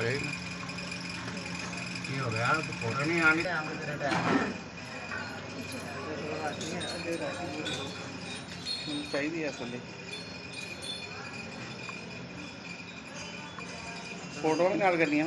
ਅਰੇ ਕੀ ਹੋ ਗਿਆ? ਫੋਟੋ ਨਹੀਂ ਆਣੀ ਚਾਹੀਦੀ ਹੈ ਥੱਲੇ। ਫੋਟੋ ਨਾਲ ਗੱਲ ਕਰਨੀ ਆ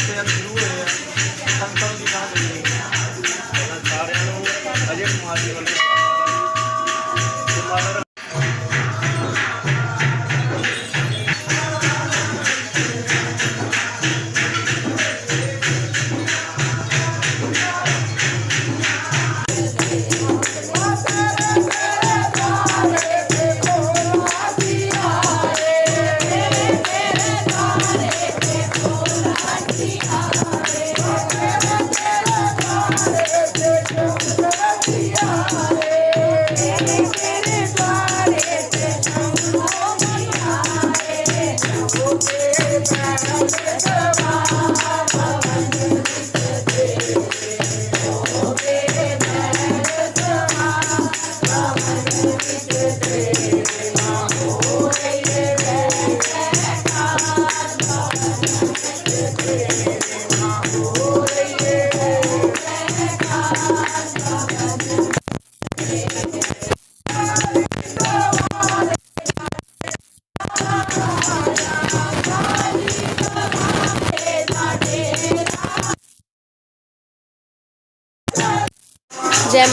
Abwehrflur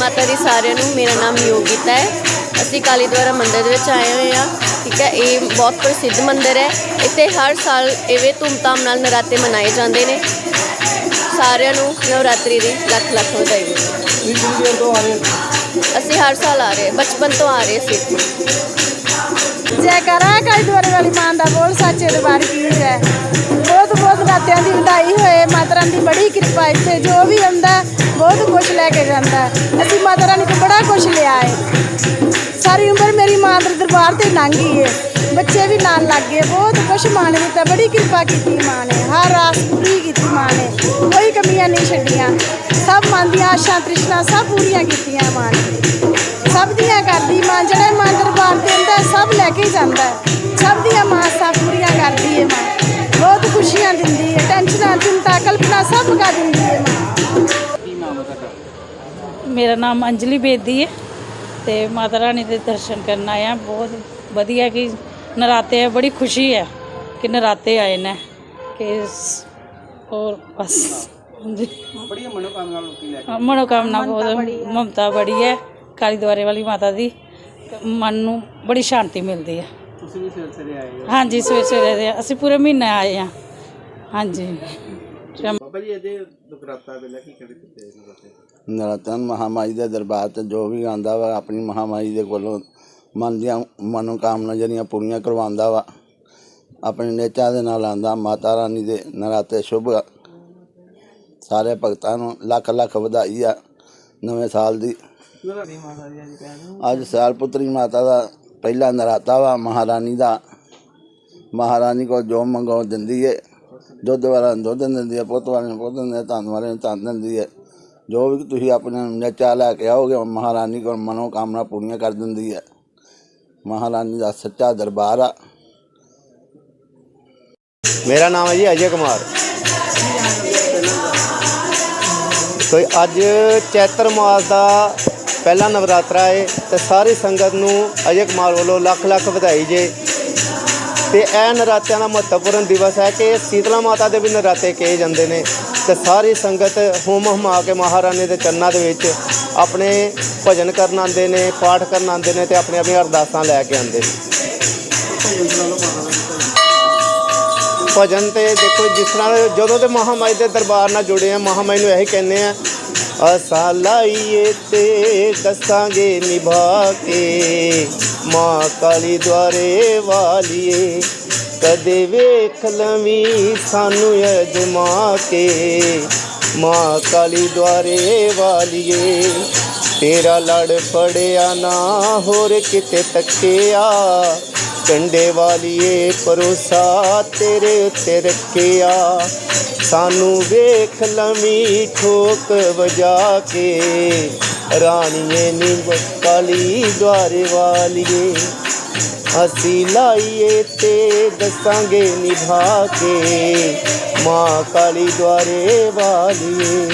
ਮਾਤਾ ਦੀ ਸਾਰਿਆਂ ਨੂੰ ਮੇਰਾ ਨਾਮ ਯੋਗਿਤਾ ਹੈ। ਅਸੀਂ ਕਾਲੀ ਦੁਆਰਾ ਮੰਦਿਰ ਦੇ ਵਿੱਚ ਆਏ ਹੋਏ ਹਾਂ। ਠੀਕ ਹੈ, ਇਹ ਬਹੁਤ ਪ੍ਰਸਿੱਧ ਮੰਦਿਰ ਹੈ। ਇੱਥੇ ਹਰ ਸਾਲ ਇਵੇਂ ਧੂਮਧਾਮ ਨਾਲ ਨਰਾਤੇ ਮਨਾਏ ਜਾਂਦੇ ਨੇ। ਸਾਰਿਆਂ ਨੂੰ ਨਵਰਾਤਰੀ ਦੀ ਲੱਖ ਲੱਖ ਵਧਾਈ। ਤੁਸੀਂ ਕਿੰਨੀ ਦੇਰ ਤੋਂ ਆ ਰਹੇ ਅਸੀਂ ਹਰ ਸਾਲ ਆ ਰਹੇ ਬਚਪਨ ਤੋਂ ਆ ਰਹੇ ਸੀ। ਜੈਕਾਰਾ ਕਾਲੀ ਦੁਆਰੇ ਵਾਲੀ ਮਾਂ ਦਾ ਬੋਲ, ਸੱਚੇ ਦਰਬਾਰ ਕੀ ਜੈ? ਬਹੁਤ ਬਹੁਤ ਰਾਤਿਆਂ ਦੀ ਵਧਾਈ ਦੀ ਬੜੀ ਕਿਰਪਾ ਇੱਥੇ ਜੋ ਵੀ ਆਉਂਦਾ ਬਹੁਤ ਕੁਝ ਲੈ ਕੇ ਜਾਂਦਾ ਅਸੀਂ ਮਾਤਾ ਰਾਣੀ ਤੋਂ ਬੜਾ ਕੁਝ ਲਿਆ ਹੈ। ਸਾਰੀ ਉਮਰ ਮੇਰੀ ਮਾਂ ਦੇ ਦਰਬਾਰ ਤੇ ਲੰਘੀ ਹੈ। ਬੱਚੇ ਵੀ ਨਾਲ ਲੱਗ ਗਏ। ਬਹੁਤ ਕੁਝ ਮਾਂ ਨੇ ਦਿੱਤਾ। ਬੜੀ ਕਿਰਪਾ ਕੀਤੀ ਮਾਂ ਨੇ। ਹਰ ਆਸ ਪੂਰੀ ਕੀਤੀ ਮਾਂ ਨੇ। ਕੋਈ ਕਮੀਆਂ ਨਹੀਂ ਛੱਡੀਆਂ। ਸਭ ਮਨ ਦੀਆਂ ਆਸ਼ਾ ਤ੍ਰਿਸ਼ਨਾ ਸਭ ਪੂਰੀਆਂ ਕੀਤੀਆਂ ਮਾਂ ਨੇ। ਸਭ ਦੀਆਂ ਕਰਦੀ ਮਾਂ, ਜਿਹੜਾ ਮਾਂ ਦਰਬਾਰ ਤੇ ਹੁੰਦਾ ਸਭ ਲੈ ਕੇ ਜਾਂਦਾ ਸਭ ਦੀਆਂ ਮਾਂ ਸਭ ਪੂਰੀਆਂ ਕਰਦੀ ਹੈ ਮਾਂ। ਖੁਸ਼ੀਆਂ ਦਿੰਦੀ ਹੈ ਟੈਨਸ਼ਨਾਂ ਚਿੰਤਾ ਕਲਪਨਾ ਸਭ ਮੁਕਾ ਦਿੰਦੀ ਹੈ ਮਾਂ। ਕੀ ਹੈ ਮੇਰਾ ਨਾਮ ਅੰਜਲੀ ਬੇਦੀ ਹੈ ਤੇ ਮਾਤਾ ਰਾਣੀ ਦੇ ਦਰਸ਼ਨ ਕਰਨ ਆਇਆ। ਬਹੁਤ ਵਧੀਆ ਕਿ ਨਰਾਤੇ ਆ ਬੜੀ ਖੁਸ਼ੀ ਹੈ ਕਿ ਨਰਾਤੇ ਆਏ ਨੇ ਕਿ ਹੋਰ ਬਸ। ਹਾਂਜੀ। ਮਨੋਕਾਮਨਾ ਲੋਕੀ ਲੈ ਹਾਂ, ਮਨੋਕਾਮਨਾ ਬਹੁਤ ਮਮਤਾ ਬੜੀ ਹੈ ਕਾਲੀ ਦੁਆਰੇ ਵਾਲੀ ਮਾਤਾ ਦੀ। ਮਨ ਨੂੰ ਬੜੀ ਸ਼ਾਂਤੀ ਮਿਲਦੀ ਹੈ। ਤੁਸੀਂ ਵੀ ਸਿਰੇ ਆਏ ਹੋ। ਹਾਂਜੀ ਸਵੇਰੇ ਸਵੇਰੇ ਦੇ ਅਸੀਂ ਪੂਰੇ ਮਹੀਨੇ ਆਏ ਹਾਂ ਹਾਂਜੀ। ਸ਼ਾਮ- ਬਾਬਾ ਜੀ ਇਹਦੇ ਦੁਕਰਾਤਾ ਵੇਲੇ ਕੀ ਕਹਿੰਦੇ ਕਿਤੇ ਨਰਾਤੇ? ਨਰਾਤਨ ਮਹਾਮਾਈ ਦੇ ਦਰਬਾਰ ਤੇ ਜੋ ਵੀ ਆਂਦਾ ਵਾ ਆਪਣੀ ਮਹਾਮਾਈ ਦੇ ਕੋਲੋਂ ਮਨ ਦੀਆਂ ਮਨੋਕਾਮਨਾ ਜਿਹੜੀਆਂ ਪੂਰੀਆਂ ਕਰਵਾਉਂਦਾ ਵਾ ਆਪਣੇ ਨੇਚਾ ਦੇ ਨਾਲ ਆਂਦਾ ਮਾਤਾ ਰਾਣੀ ਦੇ ਨਰਾਤੇ ਸ਼ੁਭ ਸਾਰੇ ਭਗਤਾਂ ਨੂੰ ਲੱਖ ਲੱਖ ਵਧਾਈ ਆ ਨਵੇਂ ਸਾਲ ਦੀ। ਨਰਾਤੇ ਮਾਤਾ ਜੀ ਅੱਜ ਕਹਿੰਦੇ ਅੱਜ ਸਿਆਲ ਪੁੱਤਰੀ ਮਾਤਾ ਦਾ ਪਹਿਲਾ ਨਰਾਤਾ ਵਾ ਮਹਾਰਾਣੀ ਦਾ। ਮਹਾਰਾਣੀ ਕੋ ਜੋ ਮੰਗੋ ਦਿੰਦੀ ਏ ਦੁੱਧ ਵਾਲਾ ਨੂੰ ਦੁੱਧ ਦਿੰਦੀ ਹੈ, ਪੁੱਤ ਵਾਲੇ ਨੂੰ ਪੁੱਤ ਦਿੰਦੀ ਹੈ, ਧਨ ਵਾਲੇ ਨੂੰ ਧਨ ਦਿੰਦੀ ਹੈ। ਜੋ ਵੀ ਤੁਸੀਂ ਆਪਣੇ ਨਚਾ ਲੈ ਕੇ ਆਓਗੇ ਮਹਾਰਾਣੀ ਕੋਲ ਮਨੋ ਕਾਮਨਾ ਪੂਰੀਆਂ ਕਰ ਦਿੰਦੀ ਹੈ। ਮਹਾਰਾਣੀ ਦਾ ਸੱਚਾ ਦਰਬਾਰ ਆ। ਮੇਰਾ ਨਾਮ ਹੈ ਜੀ ਅਜੇ ਕੁਮਾਰ। ਕੋਈ ਅੱਜ ਚੈਤਰ ਮਾਸ ਦਾ ਪਹਿਲਾ ਨਵਰਾਤਰਾ ਹੈ ਤੇ ਸਾਰੀ ਸੰਗਤ ਨੂੰ ਅਜੇ ਕੁਮਾਰ ਵੱਲੋਂ ਲੱਖ ਲੱਖ ਵਧਾਈ ਜੇ। ਤੇ ਇਹ ਨਰਾਤਿਆਂ ਦਾ ਮਹੱਤਵਪੂਰਨ ਦਿਵਸ ਹੈ ਕਿ ਸੀਤਲਾ ਮਾਤਾ ਦੇ ਵੀ ਨਰਾਤੇ ਕਹੇ ਜਾਂਦੇ ਨੇ ਤੇ ਸਾਰੀ ਸੰਗਤ ਹੋਮ ਹਮਾ ਕੇ ਮਹਾਰਾਣੀ ਦੇ ਚਰਨਾਂ ਦੇ ਵਿੱਚ ਆਪਣੇ ਭਜਨ ਕਰਨ ਆਉਂਦੇ ਨੇ, ਪਾਠ ਕਰਨ ਆਉਂਦੇ ਨੇ ਤੇ ਆਪਣੀਆਂ ਆਪਣੀਆਂ ਅਰਦਾਸਾਂ ਲੈ ਕੇ ਆਉਂਦੇ ਨੇ। ਭਜਨ ਤੇ ਦੇਖੋ ਜਿਸ ਤਰ੍ਹਾਂ ਜਦੋਂ ਤੇ ਮਹਾਮਾਈ ਦੇ ਦਰਬਾਰ ਨਾਲ ਜੁੜੇ ਆ ਮਹਾਮਾਈ ਨੂੰ ਇਹੀ ਕਹਿੰਦੇ ਆ ਅਸਾਂ ਲਾਈਏ ਤੇ ਦੱਸਾਂਗੇ ਨਿਭਾ ਕੇ। ਮਾਂ ਕਾਲੀ ਦੁਆਰੇ ਵਾਲੀਏ, ਕਦੇ ਵੇਖ ਲਵੀਂ ਸਾਨੂੰ ਅਜਮਾ ਕੇ। ਮਾਂ ਕਾਲੀ ਦੁਆਰੇ ਵਾਲੀਏ, ਤੇਰਾ ਲੜ ਫੜਿਆ ਨਾ ਹੋਰ ਕਿਤੇ ਤੱਕਿਆ। ਕੰਡੇ ਵਾਲੀਏ ਪਰੋਸਾ ਤੇਰੇ ਉੱਤੇ ਰੱਖਿਆ। ਸਾਨੂੰ ਵੇਖ ਲਵੀਂ ਠੋਕ ਵਜਾ ਕੇ। ਰਾਣੀਏ ਨੀ ਕਾਲੀ ਦੁਆਰੇ ਵਾਲੀਏ। ਅਸੀਂ ਲਾਈਏ ਤੇ ਦੱਸਾਂਗੇ ਨਿਭਾ ਕੇ। ਮਾਂ ਕਾਲੀ ਦੁਆਰੇ ਵਾਲੀਏ।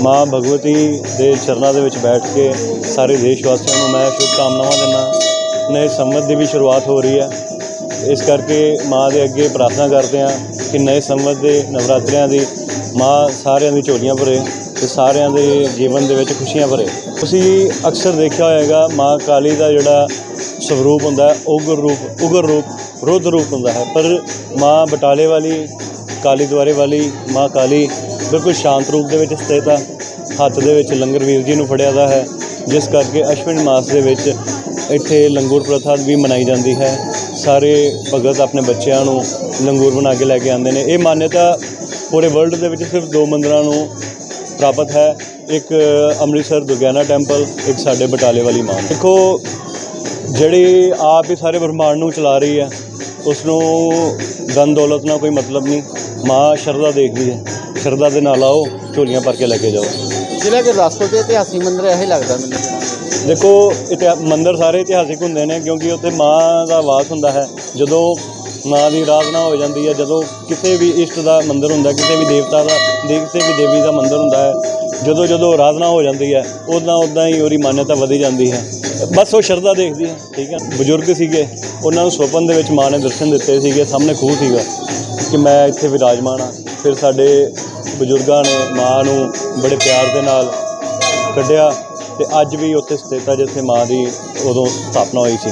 ਮਾਂ ਭਗਵਤੀ ਦੇ ਚਰਨਾਂ ਦੇ ਵਿੱਚ ਬੈਠ ਕੇ ਸਾਰੇ ਦੇਸ਼ ਵਾਸੀਆਂ ਨੂੰ ਮੈਂ ਸ਼ੁਭ ਕਾਮਨਾਵਾਂ ਦਿੰਦਾ ਨਵੇਂ ਸੰਮਤ ਦੀ ਵੀ ਸ਼ੁਰੂਆਤ ਹੋ ਰਹੀ ਹੈ। ਇਸ ਕਰਕੇ ਮਾਂ ਦੇ ਅੱਗੇ ਪ੍ਰਾਰਥਨਾ ਕਰਦੇ ਹਾਂ ਕਿ ਨਵੇਂ ਸੰਮਤ ਦੇ ਨਵਰਾਤਰਿਆਂ ਦੀ ਮਾਂ ਸਾਰਿਆਂ ਦੀ ਝੋਲੀਆਂ ਭਰੇ ਤੇ ਸਾਰਿਆਂ ਦੇ ਜੀਵਨ ਦੇ ਵਿੱਚ ਖੁਸ਼ੀਆਂ ਭਰੇ। ਤੁਸੀਂ ਅਕਸਰ ਦੇਖਿਆ ਹੋਏਗਾ ਮਾਂ ਕਾਲੀ ਦਾ ਜਿਹੜਾ ਸਵਰੂਪ ਹੁੰਦਾ ਹੈ, ਉਗਰ ਰੂਪ ਉਗਰ ਰੂਪ, ਰੁੱਧ ਰੂਪ ਹੁੰਦਾ ਹੈ। ਪਰ ਮਾਂ ਬਟਾਲੇ ਵਾਲੀ, ਕਾਲੀ ਦੁਆਰੇ ਵਾਲੀ ਮਾਂ ਕਾਲੀ ਬਿਲਕੁਲ ਸ਼ਾਂਤ ਰੂਪ ਦੇ ਵਿੱਚ ਸਥਿਤ ਆ। ਹੱਥ ਦੇ ਵਿੱਚ ਲੰਗਰ ਵੀਰ ਜੀ ਨੂੰ ਫੜਿਆ ਦਾ ਹੈ, ਜਿਸ ਕਰਕੇ ਅਸ਼ਵਿਨ ਮਾਸ ਦੇ ਵਿੱਚ ਇੱਥੇ ਲੰਗੂਰ ਪ੍ਰਥਾ ਵੀ ਮਨਾਈ ਜਾਂਦੀ ਹੈ। ਸਾਰੇ ਭਗਤ ਆਪਣੇ ਬੱਚਿਆਂ ਨੂੰ ਲੰਗੂਰ ਬਣਾ ਕੇ ਲੈ ਕੇ ਆਉਂਦੇ ਨੇ। ਇਹ ਮਾਨਤਾ ਪੂਰੇ ਵਰਲਡ ਦੇ ਵਿੱਚ ਸਿਰਫ ਦੋ ਮੰਦਰਾਂ ਨੂੰ ਪ੍ਰਾਪਤ ਹੈ। ਇੱਕ ਅੰਮ੍ਰਿਤਸਰ ਦੁਰਗਿਆਨਾ ਟੈਂਪਲ ਇੱਕ ਸਾਡੇ ਬਟਾਲੇ ਵਾਲੀ ਮਾਂ। ਦੇਖੋ, ਜਿਹੜੀ ਆਪ ਹੀ ਸਾਰੇ ਬ੍ਰਹਮਾਂਡ ਨੂੰ ਚਲਾ ਰਹੀ ਹੈ ਉਸ ਨੂੰ ਧਨ ਦੌਲਤ ਨਾਲ ਕੋਈ ਮਤਲਬ ਨਹੀਂ। ਮਾਂ ਸ਼ਰਧਾ ਦੇਖਦੀ ਹੈ। ਸ਼ਰਧਾ ਦੇ ਨਾਲ ਆਓ, ਝੋਲੀਆਂ ਭਰ ਕੇ ਲੈ ਕੇ ਜਾਓ। ਜ਼ਿਲ੍ਹਾ ਗੁਰਦਾਸਪੁਰ ਦੇ ਇਤਿਹਾਸਿਕ ਮੰਦਿਰ ਇਹ ਲੱਗਦਾ ਮੈਨੂੰ। ਦੇਖੋ, ਇਤਿਹਾ, ਮੰਦਰ ਸਾਰੇ ਇਤਿਹਾਸਿਕ ਹੁੰਦੇ ਨੇ ਕਿਉਂਕਿ ਉੱਥੇ ਮਾਂ ਦਾ ਵਾਸ ਹੁੰਦਾ ਹੈ। ਜਦੋਂ ਮਾਂ ਦੀ ਆਰਾਧਨਾ ਹੋ ਜਾਂਦੀ ਹੈ, ਜਦੋਂ ਕਿਸੇ ਵੀ ਇਸ਼ਟ ਦਾ ਮੰਦਰ ਹੁੰਦਾ ਕਿਸੇ ਵੀ ਦੇਵਤਾ ਦਾ, ਦੇ- ਕਿਸੇ ਵੀ ਦੇਵੀ ਦਾ ਮੰਦਰ ਹੁੰਦਾ ਹੈ, ਜਦੋਂ ਜਦੋਂ ਆਰਾਧਨਾ ਹੋ ਜਾਂਦੀ ਹੈ ਉਦਾਂ ਉਦਾਂ ਹੀ ਉਹਦੀ ਮਾਨਤਾ ਵਧੀ ਜਾਂਦੀ ਹੈ। ਬਸ ਉਹ ਸ਼ਰਧਾ ਦੇਖਦੀ ਹੈ, ਠੀਕ ਹੈ। ਬਜ਼ੁਰਗ ਸੀਗੇ, ਉਹਨਾਂ ਨੂੰ ਸੁਪਨ ਦੇ ਵਿੱਚ ਮਾਂ ਨੇ ਦਰਸ਼ਨ ਦਿੱਤੇ ਸੀਗੇ, ਸਾਹਮਣੇ ਖੂਹ ਸੀਗਾ ਕਿ ਮੈਂ ਇੱਥੇ ਵਿਰਾਜਮਾਨ ਹਾਂ। ਫਿਰ ਸਾਡੇ ਬਜ਼ੁਰਗਾਂ ਨੇ ਮਾਂ ਨੂੰ ਬੜੇ ਪਿਆਰ ਦੇ ਨਾਲ ਕੱਢਿਆ। ਤੇ ਅੱਜ ਵੀ ਉੱਥੇ ਸਥਿਤ ਆ ਜਿੱਥੇ ਮਾਂ ਦੀ ਉਦੋਂ ਸਥਾਪਨਾ ਹੋਈ ਸੀ